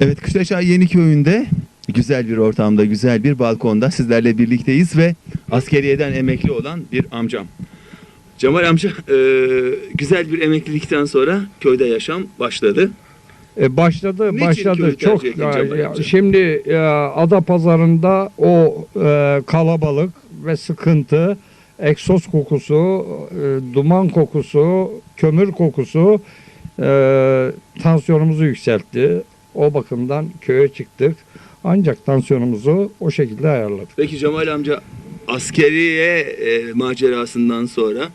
Evet Kışlaçay Yeniköy'ünde güzel bir ortamda, güzel bir balkonda sizlerle birlikteyiz ve askeriyeden emekli olan bir amcam. Cemal amca e, güzel bir emeklilikten sonra köyde yaşam başladı. E, başladı, Niçin başladı. Çok ya- amca? şimdi e, ada pazarında o e, kalabalık ve sıkıntı, egzoz kokusu, e, duman kokusu, kömür kokusu e, tansiyonumuzu yükseltti. O bakımdan köye çıktık. Ancak tansiyonumuzu o şekilde ayarladık. Peki Cemal amca askeriye e, macerasından sonra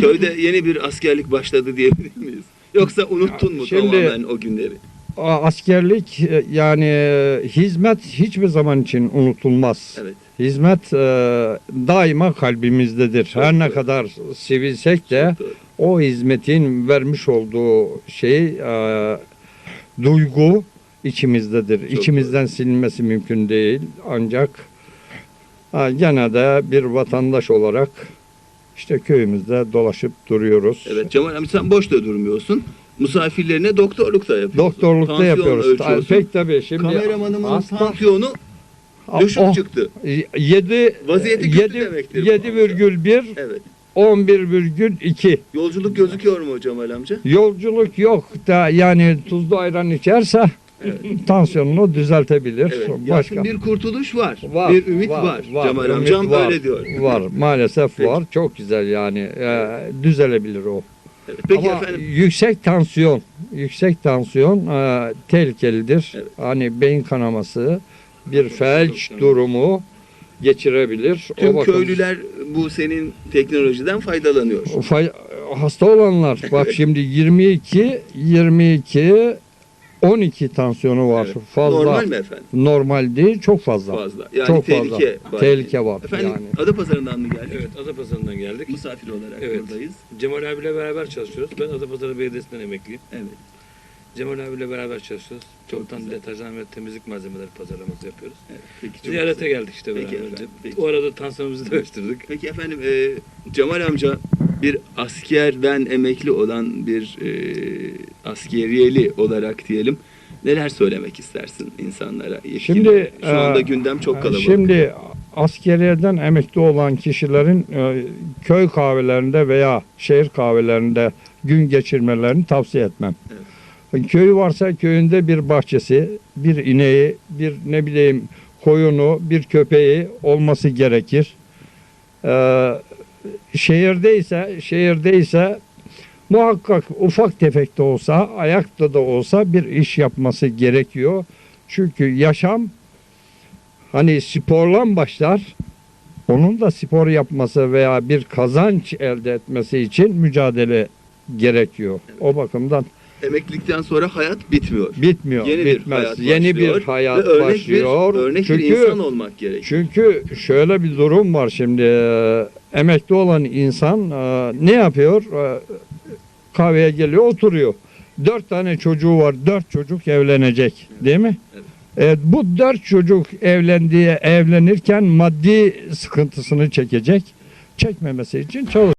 köyde yeni bir askerlik başladı diyebilir miyiz? Yoksa unuttun mu Şimdi- tamamen o günleri? Askerlik e, yani e, hizmet hiçbir zaman için unutulmaz. Evet. Hizmet e, daima kalbimizdedir. Çok Her ne doğru. kadar sivilsek de o hizmetin vermiş olduğu şey e, duygu içimizdedir. Çok İçimizden silinmesi mümkün değil. Ancak gene de bir vatandaş olarak işte köyümüzde dolaşıp duruyoruz. Evet Cemal amca sen boş da durmuyorsun. Misafirlerine doktorluk da yapıyorsun. Doktorlukta Tansiyon yapıyoruz. ölçüyorsun. Pek tabii şimdi Kameramanımın hasta- tansiyonu düşük Oh, çıktı. 7 Vaziyeti kötü demektir bu 7,1 Evet. 11,2 Yolculuk gözüküyor mu Cemal amca? Yolculuk yok da yani tuzlu ayran içerse Evet. tansiyonunu düzeltebilir. Evet. Başka bir kurtuluş var. var, bir ümit var. Cemal ümit amcam var, öyle diyor. Var maalesef Peki. var. Çok güzel yani. Ee, düzelebilir o. Evet. Peki Ama efendim. yüksek tansiyon, yüksek tansiyon e, tehlikelidir. Evet. Hani beyin kanaması, bir felç durumu geçirebilir. O Tüm bakım- köylüler bu senin teknolojiden faydalanıyor. Fay- hasta olanlar bak şimdi 22 22 12 tansiyonu var. Evet. Fazla. Normal mi efendim? Normal değil, çok fazla. Fazla. Yani çok tehlike fazla. var. Tehlike var Efendim yani. Adapazarı'ndan mı geldik? Evet Adapazarı'ndan geldik. Misafir olarak Evet. buradayız. Cemal abiyle beraber çalışıyoruz. Ben Adapazarı Belediyesi'nden emekliyim. Evet. Cemal abiyle beraber çalışıyoruz. Çoktan deterjan ve temizlik malzemeleri pazarlaması yapıyoruz. evet. Peki, Ziyarete güzel. geldik işte Peki beraberce. efendim, peki. O arada tansiyonumuzu da ölçtürdük. Peki efendim e, Cemal amca bir askerden emekli olan bir e, askeriyeli olarak diyelim. Neler söylemek istersin insanlara? Yeşil- Şimdi, şu anda e, gündem çok kalabalık. Şimdi askeriyeden emekli olan kişilerin e, köy kahvelerinde veya şehir kahvelerinde gün geçirmelerini tavsiye etmem. Köyü varsa köyünde bir bahçesi, bir ineği, bir ne bileyim koyunu, bir köpeği olması gerekir. Ee, şehirdeyse, şehirdeyse muhakkak ufak tefek de olsa, ayakta da olsa bir iş yapması gerekiyor. Çünkü yaşam hani sporla başlar. Onun da spor yapması veya bir kazanç elde etmesi için mücadele gerekiyor. O bakımdan Emeklilikten sonra hayat bitmiyor. bitmiyor, Yeni bir bitmez. hayat Yeni başlıyor bir hayat ve örnek başlıyor. Bir, örnek çünkü bir insan olmak gerekiyor. çünkü şöyle bir durum var şimdi. e, Emekli olan insan e, ne yapıyor? E, Kahveye geliyor, oturuyor. Dört tane çocuğu var, dört çocuk evlenecek, değil mi? Evet. Evet, bu dört çocuk evlendiği evlenirken maddi sıkıntısını çekecek. Çekmemesi için çalış.